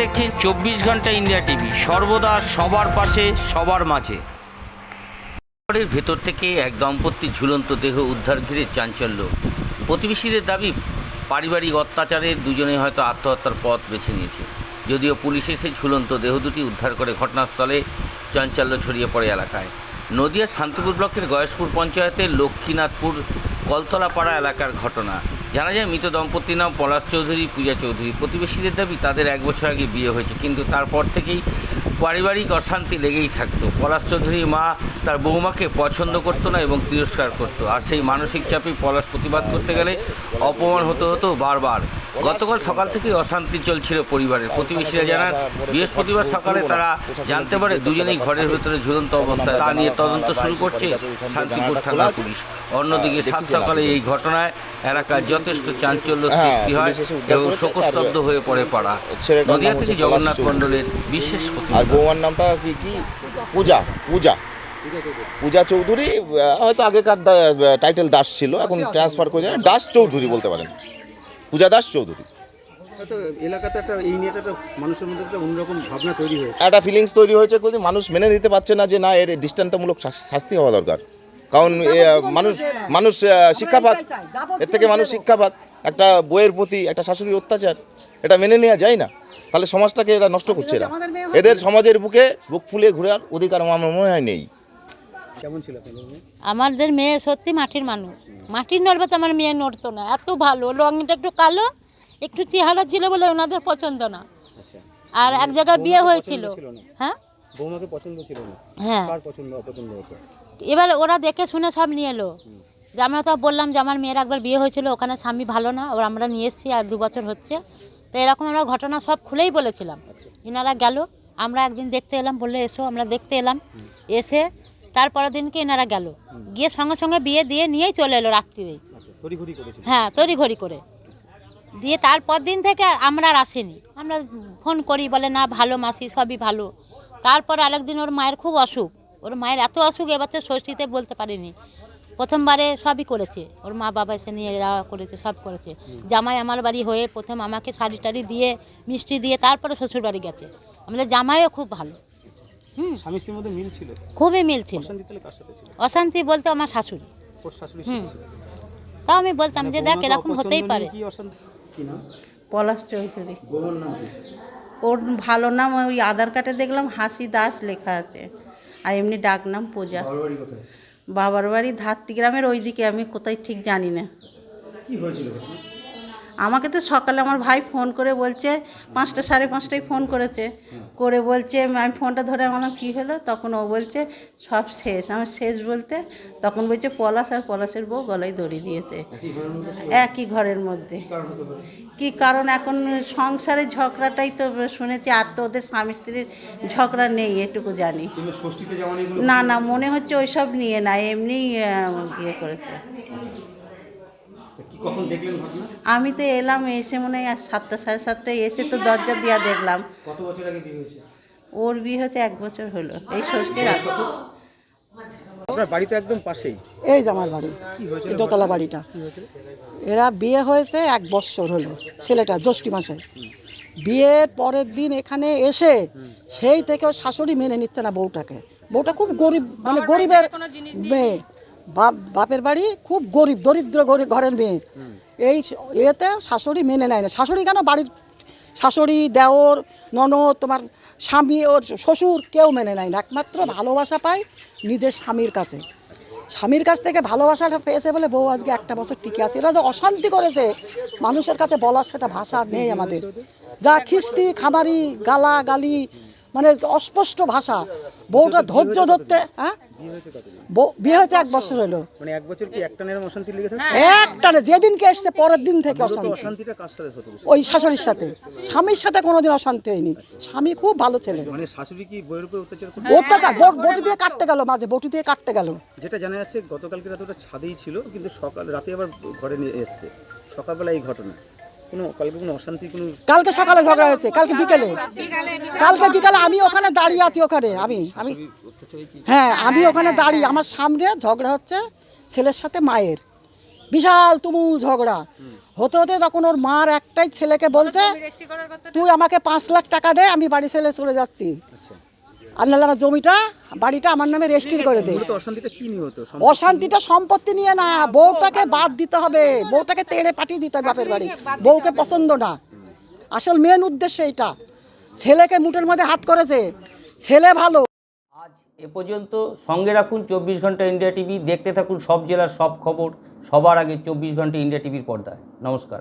দেখছেন চব্বিশ ঘণ্টা ইন্ডিয়া টিভি। সর্বদা সবার পাশে, সবার মাঝে। ঘরের ভেতর থেকে এক দম্পতির ঝুলন্ত দেহ উদ্ধার ঘিরে চাঞ্চল্য। প্রতিবেশীদের দাবি, পারিবারিক অত্যাচারে দুজনে হয়তো আত্মহত্যার পথ বেছে নিয়েছে। যদিও পুলিশ এসে ঝুলন্ত দেহ দুটি উদ্ধার করে ঘটনাস্থলে চাঞ্চল্য ছড়িয়ে পড়ে এলাকায়। নদিয়ার শান্তিপুর ব্লকের গয়েশপুর পঞ্চায়েতের লক্ষ্মীনাথপুর কলতলাপাড়া এলাকার ঘটনা। জানা যায় মৃত দম্পতির নাম পলাশ চৌধুরী, পূজা চৌধুরী। প্রতিবেশীদের দাবি তাদের এক বছর আগে বিয়ে হয়েছে, কিন্তু তারপর থেকেই পারিবারিক অশান্তি লেগেই থাকতো। পলাশ চৌধুরীর মা তার বৌমাকে পছন্দ করতো না এবং তিরস্কার করতো। আর সেই মানসিক চাপে পলাশ প্রতিবাদ করতে গেলে অপমান হতে হতো বারবার। গতকাল সকাল থেকেই অশান্তি চলছিল পরিবারের। প্রতিবেশীরা জানান, বৃহস্পতিবার সকালে তারা জানতে পারে দুজনেই ঘরের ভেতরে ঝুলন্ত অবস্থায় তা নিয়ে তদন্ত শুরু করছে শান্তিপুর থানা পুলিশ। অন্যদিকে সাত সকালে এই ঘটনায় এলাকায় যথেষ্ট চাঞ্চল্য সৃষ্টি হয় এবং শোকস্তব্ধ হয়ে পড়ে পাড়া। নদিয়া থেকে জগন্নাথ মণ্ডলের বিশেষ আর প্রতিবেদন। বৌমার নামটা কি কি? পূজা পূজা। পূজা চৌধুরী হয়তো আগেকার টাইটেল দাস ছিল এখন ট্রান্সফার করে যায়। দাস চৌধুরী বলতে পারেন। পূজা দাস চৌধুরী। এলাকাতে একটা এই নিয়ে একটা মানুষের মধ্যে একটা অন্যরকম ভাবনা তৈরি হয়েছে। একটা ফিলিংস তৈরি হয়েছে কিন্তু মানুষ মেনে নিতে পারছে না যে না এর দৃষ্টান্তমূলক শাস্তি হওয়া দরকার। কারণ মানুষ মানুষ শিক্ষা পাক এর থেকে মানুষ শিক্ষা পাক একটা বইয়ের প্রতি একটা শাশুড়ির অত্যাচার। এটা মেনে নেওয়া যায় না। তাহলে সমাজটাকে এরা নষ্ট করছে এরা। এদের সমাজের বুকে বুক ফুলিয়ে ঘোরার অধিকার আমার মনে হয় নেই। কেমন ছিল আমাদের মেয়ে সত্যি মাটির মানুষ। মাটির নড়বে তো আমার মেয়ে নড়তো না। এত ভালো। রঙটা একটু কালো একটু চেহারা ছিল বলে ওনাদের পছন্দ না। আচ্ছা। আর এক জায়গায় বিয়ে হয়েছিল। না? হ্যাঁ? বৌমাকে পছন্দ ছিল না? হ্যাঁ। পছন্দ অপছন্দ হতো? এবার ওরা দেখে শুনে সব নিয়ে এলো। যে আমরা তো বললাম যে আমার মেয়ের একবার বিয়ে হয়েছিল ওখানে স্বামী ভালো না। ওরা আমরা নিয়ে এসেছি আর দু বছর হচ্ছে। তো এরকম আমরা ঘটনা সব খুলেই বলেছিলাম। এনারা গেল আমরা একদিন দেখতে এলাম বললে এসো আমরা দেখতে এলাম। এসে তারপরের দিনকে এনারা গেল। গিয়ে সঙ্গে সঙ্গে বিয়ে দিয়ে নিয়েই চলে এলো রাত্রিরেই আচ্ছা তড়িঘড়ি হ্যাঁ তড়ি ঘড়ি করে। দিয়ে তারপর দিন থেকে আমরা আর আসিনি। আমরা ফোন করি বলে না ভালো মাসি সবই ভালো। তারপর আরেকদিন ওর মায়ের খুব অসুখ। ওর মায়ের এত অসুখ এবছর ষষ্ঠীতে বলতে পারিনি। প্রথমবারে সবই করেছে। ওর মা বাবা এসে নিয়ে যাওয়া করেছে সব করেছে। জামাই আমার বাড়ি হয়ে প্রথম আমাকে শাড়ি টাড়ি দিয়ে মিষ্টি দিয়ে তারপরে শ্বশুর বাড়ি গেছে। আমাদের জামাইও খুব ভালো। হুম। স্বামী স্ত্রীর মধ্যে মিল ছিল? খুবই মিল ছিল। অশান্তি তাহলে কার সাথে ছিল? অশান্তি বলতে আমার শাশুড়ি। হুম। তাও আমি বলতাম যে দেখ এরকম হতেই পারে। পলাশ চৌধুরী। ওর ভালো নাম ওই আধার কার্ডে দেখলাম হাসি দাস লেখা আছে। আর এমনি ডাক নাম পূজা। বাবার বাড়ি ধাত্তি গ্রামের ওইদিকে আমি কোথায় ঠিক জানি না কি হয়েছিল? আমাকে তো সকালে আমার ভাই ফোন করে বলছে পাঁচটা সাড়ে পাঁচটায় ফোন করেছে। করে বলছে আমি ফোনটা ধরে বললাম কী হলো? তখন ও বলছে সব শেষ। আমার শেষ বলতে তখন বলছে পলাশ আর পলাশের বউ গলায় দড়ি দিয়েছে। একই ঘরের মধ্যে কি কারণ এখন সংসারের ঝগড়াটাই তো শুনেছি আর তো ওদের স্বামী স্ত্রীর ঝগড়া নেই এটুকু জানি। না না মনে হচ্ছে ওইসব নিয়ে না এমনি ইয়ে করেছে। কি কখন দেখলেন ঘটনা? আমি তো এলাম এসে মনে হয় সাতটা সাড়ে সাতটায় এসে তো দরজা দিয়া দেখলাম। কত বছর আগে বিয়ে হয়েছে? ওর বিয়ে হচ্ছে এক বছর হলো এই ষষ্ঠীর আগে। আপনার বাড়ি তো একদম পাশেই। এই যে আমার বাড়ি দোতলা বাড়িটা। এরা বিয়ে হয়েছে এক বৎসর হলো ছেলেটা জ্যৈষ্ঠী মাসে। বিয়ের পরের দিন এখানে এসে সেই থেকে ওর শাশুড়ি মেনে নিচ্ছে না বউটাকে। বউটা খুব গরিব মানে গরিবের মেয়ে। বাপ, বাপের বাড়ি খুব গরিব, দরিদ্র গরিব ঘরের মেয়ে। এই এতে শাশুড়ি মেনে নেয় না। শাশুড়ি কেন? বাড়ির শাশুড়ি, দেওর, ননদ, তোমার স্বামী, ওর শ্বশুর কেউ মেনে নেয় না। একমাত্র ভালোবাসা পায় নিজের স্বামীর কাছে। স্বামীর কাছ থেকে ভালোবাসাটা পেয়েছে বলে বউ আজকে একটা বছর টিকে আছে। এরা যে অশান্তি করেছে, মানুষের কাছে বলার সেটা ভাষা নেই আমাদের। যা খিস্তি, খামারি গালা গালি মানে অস্পষ্ট ভাষা। বউটা ধৈর্য ধরতে হ্যাঁ? বিয়ে হয়েছে বিয়ে হয়েছে এক বছর হলো। মানে এক বছর কি একটা অশান্তি লেগে থাকে? একটানে যেদিনকে এসছে পরের দিন থেকে অশান্তি। অশান্তিটা কার সাথে হতো ওই শাশুড়ির সাথে। স্বামীর সাথে কোনোদিন অশান্তি হয়নি। স্বামী খুব ভালো ছেলে। মানে শাশুড়ি কি বইয়ের উপর অত্যাচার করতো অত্যাচার বটি দিয়ে কাটতে গেল মাঝে বটি দিয়ে কাটতে গেল। যেটা জানা যাচ্ছে গতকালকে রাতে ওটা ছাদেই ছিল কিন্তু সকাল রাতে আবার ঘরে নিয়ে এসছে। সকালবেলা এই ঘটনা। কোনো কালকে কোনো অশান্তি কোনো কালকে সকালে ঝগড়া হয়েছে কালকে বিকেলে। কালকে বিকালে। আমি ওখানে দাঁড়িয়ে আছি ওখানে আমি আমি হ্যাঁ আমি ওখানে দাঁড়িয়ে আমার সামনে ঝগড়া হচ্ছে ছেলের সাথে মায়ের। বিশাল তুমুল ঝগড়া। হতে হতে তখন ওর মার একটাই ছেলেকে বলছে তুই আমাকে পাঁচ লাখ টাকা দে আমি বাড়ি ছেলে চলে যাচ্ছি। আর নাহলে আমার জমিটা বাড়িটা আমার নামে রেজিস্ট্রি করে দে। অশান্তিটা সম্পত্তি নিয়ে না বউটাকে বাদ দিতে হবে। বউটাকে তেড়ে পাঠিয়ে দিতে হবে বাপের বাড়ি। বউকে পছন্দ না। আসল মেন উদ্দেশ্য এইটা। ছেলেকে মুঠের মধ্যে হাত করেছে। ছেলে ভালো। আজ এ পর্যন্ত সঙ্গে রাখুন চব্বিশ ঘণ্টা ইন্ডিয়া টিভি। দেখতে থাকুন সব জেলার সব খবর। সবার আগে চব্বিশ ঘণ্টা ইন্ডিয়া টিভির পর্দায়। নমস্কার।